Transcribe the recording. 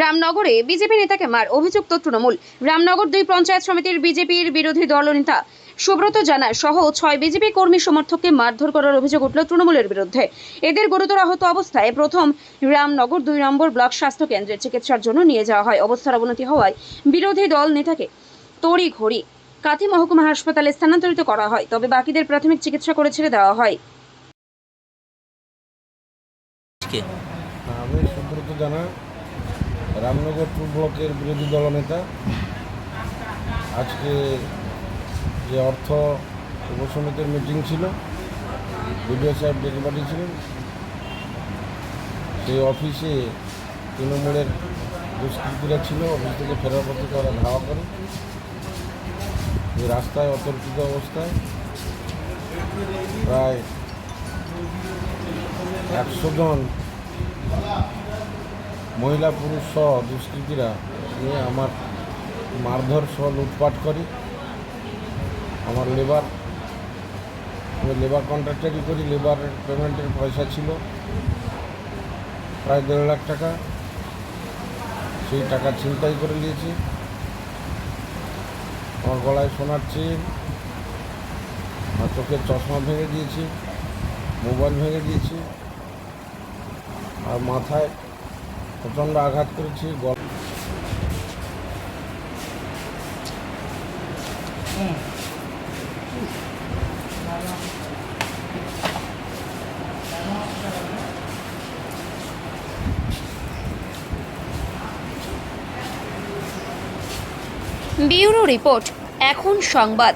রামনগরে BJP নেতাকে মার অভিযুক্ত তৃণমূল। রামনগর দুই পঞ্চায়েত সমিতির বিজেপির বিরোধী দলনেতা সুব্রত জানা সহ ছয় বিজেপি কর্মী সমর্থককে মারধর করার অভিযোগ উঠল তৃণমূলের বিরুদ্ধে। এদের গুরুতর আহত অবস্থায় প্রথম রামনগর দুই নম্বর ব্লক স্বাস্থ্য কেন্দ্রে চিকিৎসার জন্য নিয়ে যাওয়া হয়। অবস্থার অবনতি হওয়ায় বিরোধী দল নেতাকে তড়ি ঘড়ি কাথি মহকুমা হাসপাতালে স্থানান্তরিত করা হয় তবে বাকিদের প্রাথমিক চিকিৎসা করে ছেড়ে দেওয়া হয়। আমি সুব্রত জানা। রামনগর টু ব্লকের বিরোধী দলনেতা আজকে যে অর্থ উপসমিতির মিটিং ছিল, বিডিও সাহেব ডেকে পাঠিয়েছিলেন। সেই অফিসে তৃণমূলের দুষ্কৃতীরা ছিল, অফিস থেকে ফেরার পথে তারা ধাওয়া করে। রাস্তায় অতর্কিত অবস্থায় প্রায় একশো জন মহিলা পুরুষ সহ দুষ্কৃতীরা নিয়ে আমার মারধর সহ লুটপাট করে। আমার লেবার আমি লেবার কন্ট্রাক্টারই করি লেবারের পেমেন্টের পয়সা ছিল, প্রায় দেড় লাখ টাকা। সেই টাকা ছিনতাই করে নিয়েছি। আমার গলায় সোনার চেন আর চোখের চশমা ভেঙে দিয়েছি, মোবাইল ভেঙে দিয়েছি, আর মাথায় প্রচণ্ড আঘাত করেছি গল ব্যুরো রিপোর্ট এখন সংবাদ।